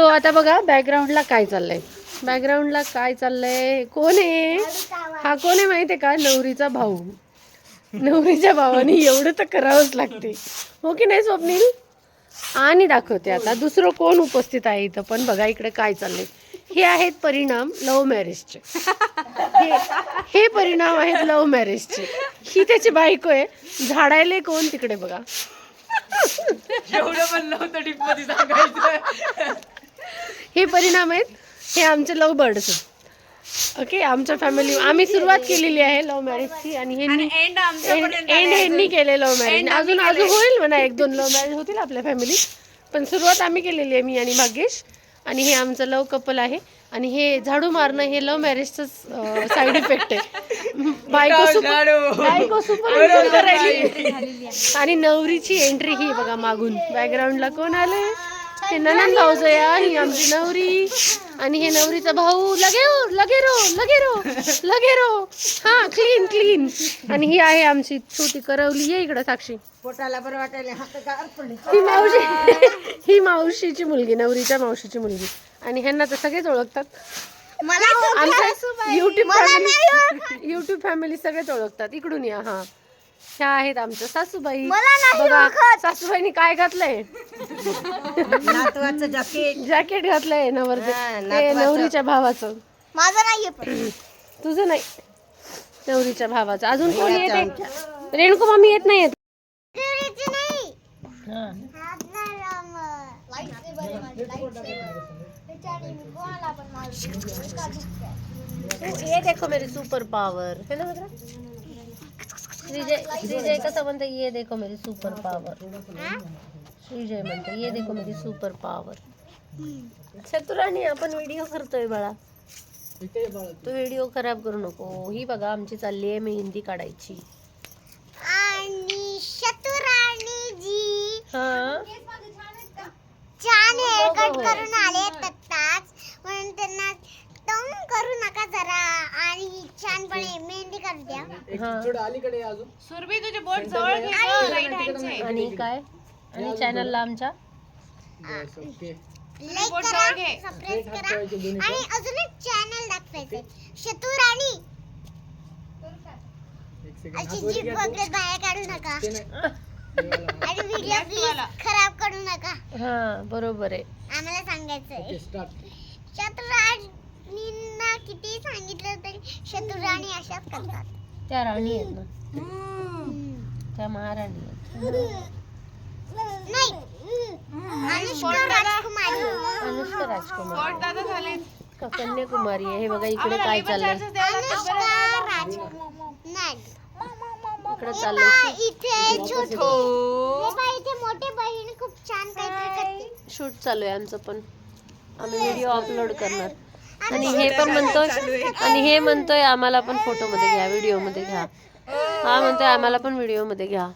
So आता बघा बॅकग्राऊंडला काय चाललंय? बॅकग्राऊंडला काय चाललंय? कोण आहे? हा कोण आहे माहिती आहे का? नवरीचा भाऊ. नवरीच्या भावाने एवढं तर करावंच लागते. हो की नाही स्वप्नील? आणि दाखवते आता. दुसरं कोण उपस्थित आहे इथं? पण बघा इकडे काय चाललंय. हे आहेत परिणाम लव्ह मॅरेजचे. हे हे परिणाम आहेत लव्ह मॅरेजचे. ही त्याची बायको आहे. झाडायले कोण तिकडे बघा. एवढं पण होतं डिपमध्ये सांगायचं. हे परिणाम आहेत. हे आमचे लव्ह बर्ड्स ओके आमच्या फॅमिली आम्ही सुरुवात केलेली आहे लव्ह मॅरेजची आणि ह्यांनी एंड ह्यांनी केले लव्ह मॅरेज अजून अजून होईल म्हणा एक दोन लव्ह मॅरेज होतील आपल्या फॅमिलीत पण सुरुवात आम्ही केलेली आहे मी आणि भाग्येश. आणि हे आमचं लव्ह कपल आहे. आणि हे झाडू मारणं हे लव्ह मॅरेजचं साईड इफेक्ट आहे. बायको सुपर बायको सुपर आणि नवरीची एंट्री ही बघा मागून. बॅकग्राऊंडला कोण आले हे ननन भाऊज या ही आमची नवरी. आणि हे नवरीचा भाऊ लगे हो लगे रो लगे रो लगे रो. हा क्लीन क्लीन आणि ही आहे आमची छोटी करवली. ये इकडं साक्षी. पोटाला बरं वाटायला ही मावशी ही मावशीची मुलगी नवरीच्या मावशीची मुलगी. आणि ह्यांना तर सगळेच ओळखतात. मला आमच्या युट्यूब फॅमिली युट्यूब फॅमिली सगळेच ओळखतात. इकडून या हा. ह्या आहेत आमच्या सासूबाई. मला नाही बघा ओळखत. सासूबाईनी काय घातलंय? नातवाचं जॅकेट जॅकेट घातलंय नवर हा, ते नातवाचं. नवरीच्या भावाचं. माझं नाहीये पण. तुझं नाही. नवरीच्या भावाचं. अजून कोण येते? रेणुका मामी येत नाही येत ये देखो मेरी सुपर पावर है ना बकरा श्रीजय श्रीजय कसं म्हणते ये देखो मेरी सुपर पावर श्रीजय म्हणते ये देखो मेरी सुपर पावर चतुराणी आपण व्हिडिओ करतोय बाळा। तू व्हिडिओ खराब करू नको. ही बघा आमची चालली आहे मेहंदी काढायची. आणि जी हा? छान करून आले काढू द्या सुरभी तुझे बोट जवळ घे गं, right hand चे. आणि काय? आणि चॅनलला आमच्या? लाईक बोट करा जवळ घे. सबस्क्राईब करा. आणि अजून एक चॅनल दाखवायचे शतुराणी अशी जीभ वगैरे बाहेर काढू नका. आणि व्हिडिओ प्लीज खराब करू नका. हा बरोबर आहे. आम्हाला सांगायचंय. शत्रुराणींना किती सांगितलं तरी शत्रुराणी अशाच करतात. त्या राणी आहेत ना. त्या महाराणी आहेत. नाही. अनुष्का राजकुमारी. अनुष्का राजकुमार. बोट दादा झाले? का कन्याकुमारी आहे? हे बघा इकडे काय चाललंय? अनुष्का राजकुमारी. नाही. इकडे चाललंय. पहा, इथे छोटी. हे पहा, इथे मोठी बहीण खूप छान काहीतरी करते. शूट चालू आहे आमचं पण. आम्ही व्हिडिओ अपलोड करणार. आणि हे पण म्हणतोय आणि हे म्हणतोय आम्हाला पण फोटो मध्ये घ्या व्हिडिओमध्ये घ्या. हा म्हणतोय आम्हाला पण व्हिडिओमध्ये घ्या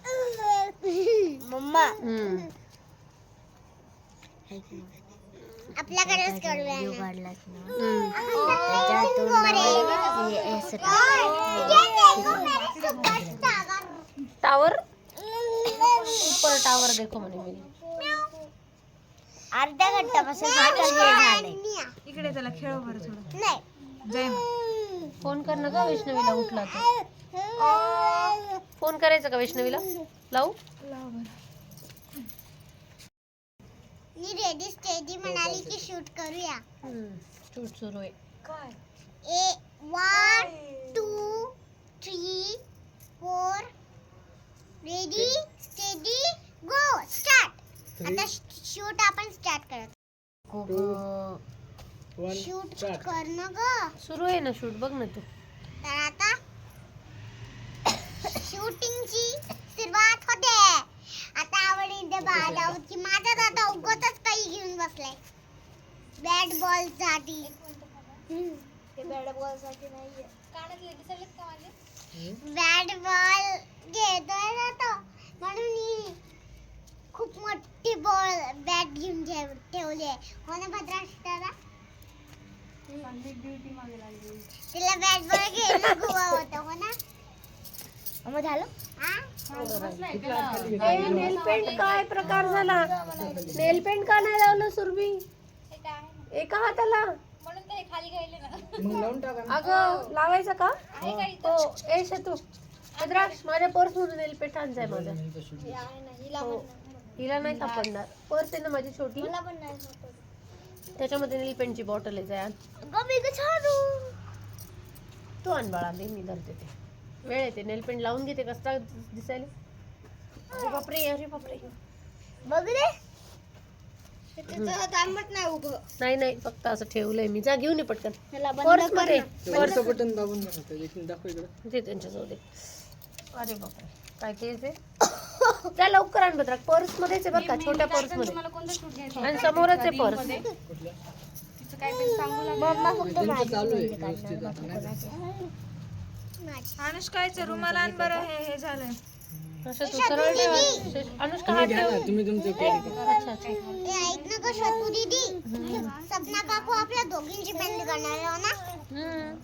आपल्याकडेच. टावर सुपर टावर देखो म्हणे मी. अर्ध्या घंट्यापासून झालंय. इकडे त्याला खेळ बरं थोडं. नाही. जय. फोन कर ना का वैष्णवीला उठला तर फोन करायचा का वैष्णवीला? लावू? मी रेडी स्टेडी म्हणाली की शूट करूया. शूट सुरू आहे. ए one two three four. Ready steady go start. आता शूट आपण स्टार्ट करत. शूट करणं ग. सुरू आहे ना शूट बघ ना तू. तर आता शूटिंगची सुरुवात होते. आता पाहत आहोत की माझा दादा उगतच काही घेऊन बसलाय. बॅट बॉलसाठी. बॅट बॉलसाठी नाहीये. बॅट बॉल घेतोय ना तो. म्हणून ही खूप मोठी बॉल बॅट घेऊन ठेव- ठेवली आहे. हो ना भद्राष्टाला तिला बॅट बॉल घ्यायला गोवा होता हो ना मग झालं? नेल पेंट काय प्रकार झाला? नेल पेंट का नाही लावलं सुरभी? एका हाताला? म्हणून ते खाली घ्यायले ना मग लावून टाका ना. अगं लावायचं का? हो ए शतू. रुद्राक्ष माझ्या पर्स मधून येईल पेठ आणजाय माझा. हो. हिला नाही सापडणार. पर्स आहे ना माझी छोटी? त्याच्यामध्ये नील पेनची बॉटल आहे जाय तू आण बाळा दे मी धरते ते. वेळ येते नेल पेंट लावून घेते कसं दिसायला? अरे बापरे अरे बापरे. बघ रे. थांबत नाही उभं. नाही नाही फक्त असं ठेवलंय मी. जा घेऊन ये पटकन. त्याला बंद पर्स कर मध्ये ना. वरचं बटन दाबून द्या ना, ते देखील दाखव इकडं. ते त्यांच्या जाऊ दे. अरे बापरे. काय ते ते त्या लवकर आण बद्रा पर्स मध्येच आहे बरं का छोट्या पर्समध्ये तुम्हाला कोणतं शूट घ्यायचं? आणि समोरच आहे पर्स. कुठल्या तिचं काहीतरी सांगू लागलं? मम्मा फक्त अनुष्काचं रुमाल आण बरं. हे हे झालं असं तू सरळ ठेव. अनुष्का हात घ्या ठेव. ना तुम्ही तुमचं कॅरी करा. अच्छा अच्छा. ए, ऐक ना ग शतू दीदी. सपना काकू आपल्या दोघींची बंद करणार आहे हो ना? हम्म.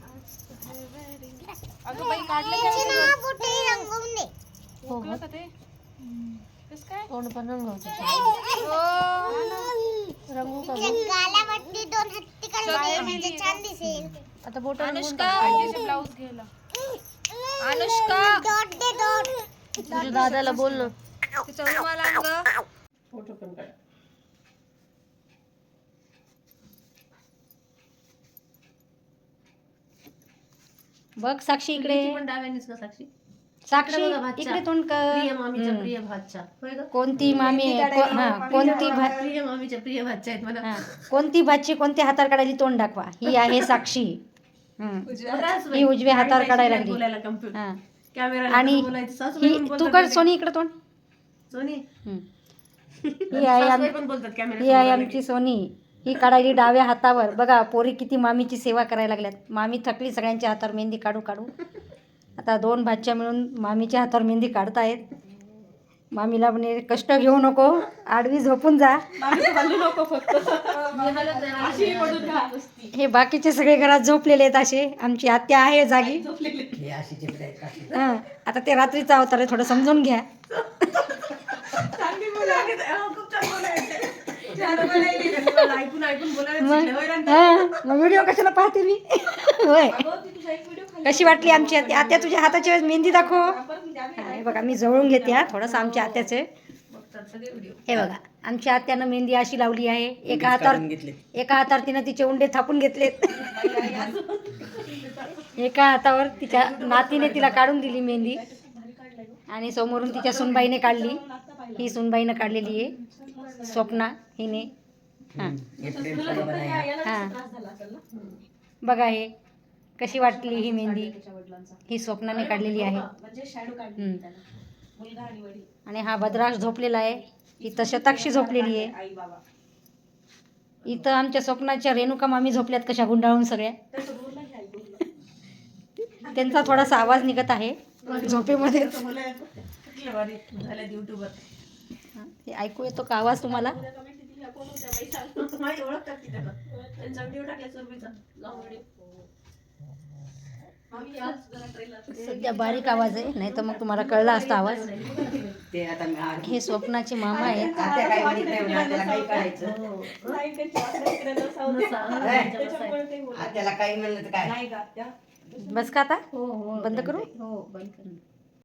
अगं बाई काढलं याची ना बोटे रंगवून दे. हो का? का ते. कसं काय? तोंड पण रंगवते. रंगू का तिथे गालावरती दोन हत्ती काढले म्हणजे छान दिसेल. आता बोट अनुष्का. ब्लाऊज घ्यायला. अनुष्का. डॉट दे डॉट. तुझ्या दादाला बोल ना. तिचा रुमाल आण ग. फोटो पण काढ. बघ साक्षी इकडे. पण डाव्यानीच का साक्षी. साक्षी इकडे बघा, भातचा. इकडे तोंड कर. प्रिय मामीच्या प्रिय भातच्या. होय ग? कोणती मामी? को- हा, कोणती भा प्रिय मामीच्या प्रिय भातच्या आहेत मला. हा, कोणती भाची कोणत्या हातावर काढायली तोंड दाखवा. ही आहे साक्षी. हम्म. ही उजव्या हातावर काढायला लागली. बोलायला कम्प्युटर हा. कॅमेरा आणि बोलायचं. सासूबाई ही पण तू बोलतात कर. सोनी इकडे तोंड. सोनी? हम्म. ही आहे आम- सासूबाई पण बोलतात कॅमेरा ही आहे आमची सोनी. ही काढायली डाव्या हातावर. बघा पोरी किती मामीची सेवा करायला लागल्यात. मामी थकली सगळ्यांच्या हातावर. मेहंदी काढू काढू. आता दोन भाच्या मिळून मामीच्या हातावर मेहंदी काढतायत. मामीला म्हणे कष्ट घेऊ नको आडवी झोपून जा. हे बाकीचे सगळे घरात झोपलेले आहेत असे. आमची आत्या आहे जागी. हा आता ते रात्रीचा अवतार आहे थोडं समजून घ्या? हा. मग व्हिडिओ कशाला पाहते मी? होय. कशी वाटली आमची आत्या? आत्या तुझ्या हाताची मेहंदी दाखव. हा, बघा मी जवळून घेते हा थोडंसं आमच्या आत्याचे. हे बघा आमच्या आत्यानं मेहंदी अशी लावली आहे. एका हातावर एका हातावर तिनं तिचे उंडे थापून घेतलेत एका हातावर तिच्या नातीने तिला काढून दिली मेहंदी. आणि समोरून तिच्या सुनबाईने काढली. ही सुनबाईनं काढलेली आहे. स्वप्ना हिने. हां. हां. बघा हे. कशी वाटली ही मेहंदी? ही स्वप्नाने काढलेली आहे. आणि हा भद्राक्ष झोपलेला आहे. इथं शताक्षी झोपलेली आहे. इथं आमच्या स्वप्नाच्या रेणुका मामी झोपल्यात कशा गुंडाळून सगळ्या. त्यांचा थोडासा आवाज निघत आहे. झोपेमध्ये. हे ऐकू येतो का आवाज तुम्हाला माझी ओळख टाकते त्याला त्यांचा व्हिडिओ टाकला सुरभीचा लॉंग व्हिडिओ सध्या बारीक आवाज आहे नाही तर मग तुम्हाला कळला असता आवाज. ते आता हे स्वप्नाचे मामा आहेत. आता काय म्हणत नाही म्हणा, त्याला काही म्हणलं तर काय? बस का आता? हो हो. बंद करू? हो बंद कर.